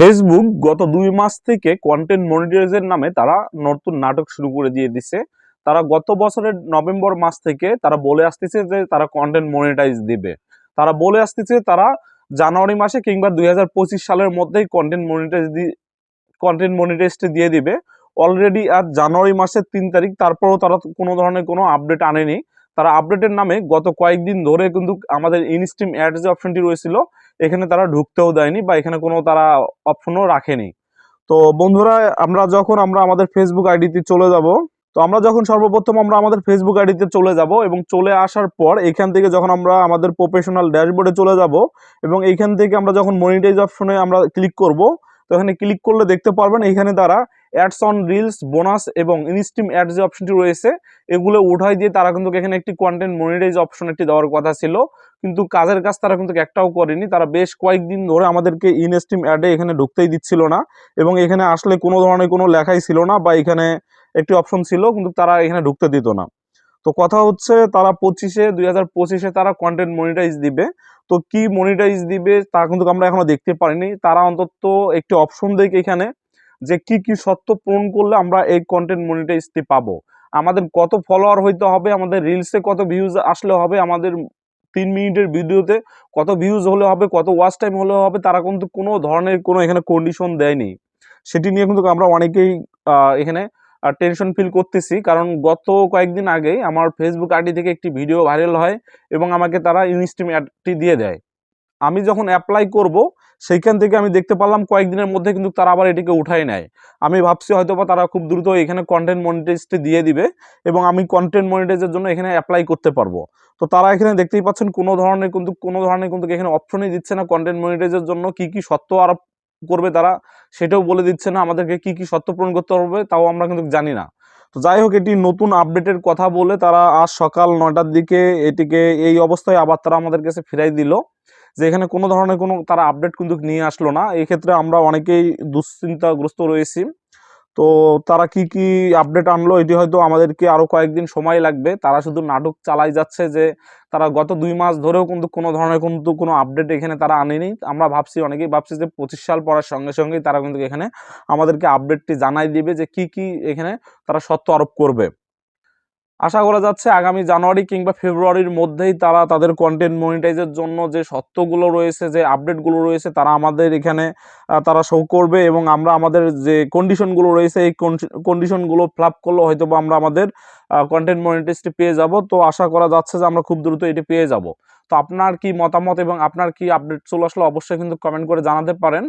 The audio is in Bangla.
ফেসবুক গত দুই মাস থেকে কন্টেন্ট মনিটরাইজের নামে তারা নতুন নাটক শুরু করে দিয়ে দিছে। তারা গত বছরের নভেম্বর মাস থেকে তারা বলে আসতেছে যে তারা কন্টেন্ট মনিটাইজ দিবে। তারা বলে আসতেছে তারা জানুয়ারি মাসে কিংবা দুই হাজার পঁচিশ সালের মধ্যেই কন্টেন্ট মনিটাইজ দিয়ে কন্টেন্ট মনিটাইজটি দিয়ে দিবে। অলরেডি আর জানুয়ারি মাসের তিন তারিখ, তারপরেও তারা কোনো ধরনের কোনো আপডেট আনেনি। তারা আপডেটের নামে গত কয়েকদিন ধরে কিন্তু আমাদের ইনস্ট্রিম অ্যাড যে অপশনটি রয়েছিল, এখানে তারা ঢুকতেও দেয়নি বা এখানে কোনো তারা অপশনও রাখেনি। তো বন্ধুরা, আমরা যখন আমরা আমাদের ফেসবুক আইডিতে চলে যাব, তো আমরা যখন সর্বপ্রথম আমরা আমাদের ফেসবুক আইডিতে চলে যাব এবং চলে আসার পর এখান থেকে যখন আমরা আমাদের প্রফেশনাল ড্যাশবোর্ডে চলে যাব এবং এইখান থেকে আমরা যখন মনিটাইজ অপশনে আমরা ক্লিক করব, তো এখানে ক্লিক করলে দেখতে পারবেন এখানে তারা অ্যাডস অন রিলস বোনাস এবং ইনস্টিম অ্যাড যে অপশনটি রয়েছে, এগুলো উঠাই দিয়ে তারা কিন্তু এখানে একটি কন্টেন্ট মনিটাইজ অপশন একটি দেওয়ার কথা ছিল। কিন্তু কাজের কাজ তারা কিন্তু একটাও করেনি। তারা বেশ কয়েকদিন ধরে আমাদেরকে ইনস্টিম অ্যাডে এখানে ঢুকতেই দিচ্ছিল না এবং এখানে আসলে কোনো ধরনের কোনো লেখাই ছিল না বা এখানে একটি অপশন ছিল, কিন্তু তারা এখানে ঢুকতে দিত না। তো কথা হচ্ছে তারা পঁচিশে দুই হাজার পঁচিশে তারা কন্টেন্ট মনিটাইজ দিবে। তো কি মনিটাইজ দিবে তা কিন্তু আমরা এখনও দেখতে পারিনি। তারা অন্তত একটি অপশন দেয় এখানে যে কি কি সত্য পূরণ করলে আমরা এই কন্টেন্ট মনিটাইজটি পাবো। আমাদের কত ফলোয়ার হইতে হবে, আমাদের রিলসে কত ভিউজ আসলে হবে, আমাদের তিন মিনিটের ভিডিওতে কত ভিউজ হলে হবে, কত ওয়াচ টাইম হলে হবে, তারা কিন্তু কোনো ধরনের কোনো এখানে কন্ডিশন দেয়নি। সেটি নিয়ে কিন্তু আমরা অনেকেই এখানে টেনশন ফিল করতেছি। কারণ গত কয়েকদিন আগেই আমার ফেসবুক আইডি থেকে একটি ভিডিও ভাইরাল হয় এবং আমাকে তারা ইনস্টিম অ্যাডটি দিয়ে দেয়। আমি যখন অ্যাপ্লাই করব সেইখান থেকে আমি দেখতে পারলাম কয়েকদিনের মধ্যে কিন্তু তারা আবার এটিকে উঠাই নেয়। আমি ভাবছি হয়তো বা তারা খুব দ্রুত এখানে কন্টেন্ট মনিটাইজটি দিয়ে দিবে এবং আমি কন্টেন্ট মনিটাইজের জন্য এখানে অ্যাপ্লাই করতে পারব। তো তারা এখানে দেখতেই পাচ্ছেন কোনো ধরনের কিন্তু, কোনো ধরনের কিন্তু এখানে অপশনই দিচ্ছে না কন্টেন্ট মনিটাইজের জন্য। কি কি সত্য আরোপ করবে তারা সেটাও বলে দিচ্ছে না। আমাদেরকে কি কি সত্য পূরণ করতে হবে তাও আমরা কিন্তু জানি না। তো যাই হোক, এটি নতুন আপডেটের কথা বলে তারা আজ সকাল নয়টার দিকে এটিকে এই অবস্থায় আবার তারা আমাদের কাছে ফিরাই দিল। যে এখানে কোনো ধরনের কোনো তারা আপডেট কিন্তু নিয়ে আসলো না। এই ক্ষেত্রে আমরা অনেকেই দুশ্চিন্তাগ্রস্ত রয়েছি। তো তারা কি কি আপডেট আনলো, এটি হয়তো আমাদেরকে আরও কয়েকদিন সময় লাগবে। তারা শুধু নাটক চালাই যাচ্ছে যে তারা গত দুই মাস ধরেও কিন্তু কোনো ধরনের কিন্তু কোনো আপডেট এখানে তারা আনেনি। আমরা ভাবছি, অনেকেই ভাবছি যে পঁচিশ সাল পড়ার সঙ্গে সঙ্গেই তারা কিন্তু এখানে আমাদেরকে আপডেটটি জানাই দিবে যে কি কি এখানে তারা সত্য আরোপ করবে। আশা করা যাচ্ছে আগামী জানুয়ারি কিংবা ফেব্রুয়ারির মধ্যেই তারা তাদের কন্টেন্ট মনিটাইজের জন্য যে সত্যগুলো রয়েছে, যে আপডেটগুলো রয়েছে, তারা আমাদের এখানে তারা শো করবে এবং আমরা আমাদের যে কন্ডিশনগুলো রয়েছে, এই কন্ডিশনগুলো ফ্লাপ করলে হয়তো বা আমরা আমাদের কন্টেন্ট মনিটাইজটি পেয়ে যাব। তো আশা করা যাচ্ছে যে আমরা খুব দ্রুত এটি পেয়ে যাব। তো আপনার কি মতামত এবং আপনার কি আপডেট চলে আসলে অবশ্যই কিন্তু কমেন্ট করে জানাতে পারেন।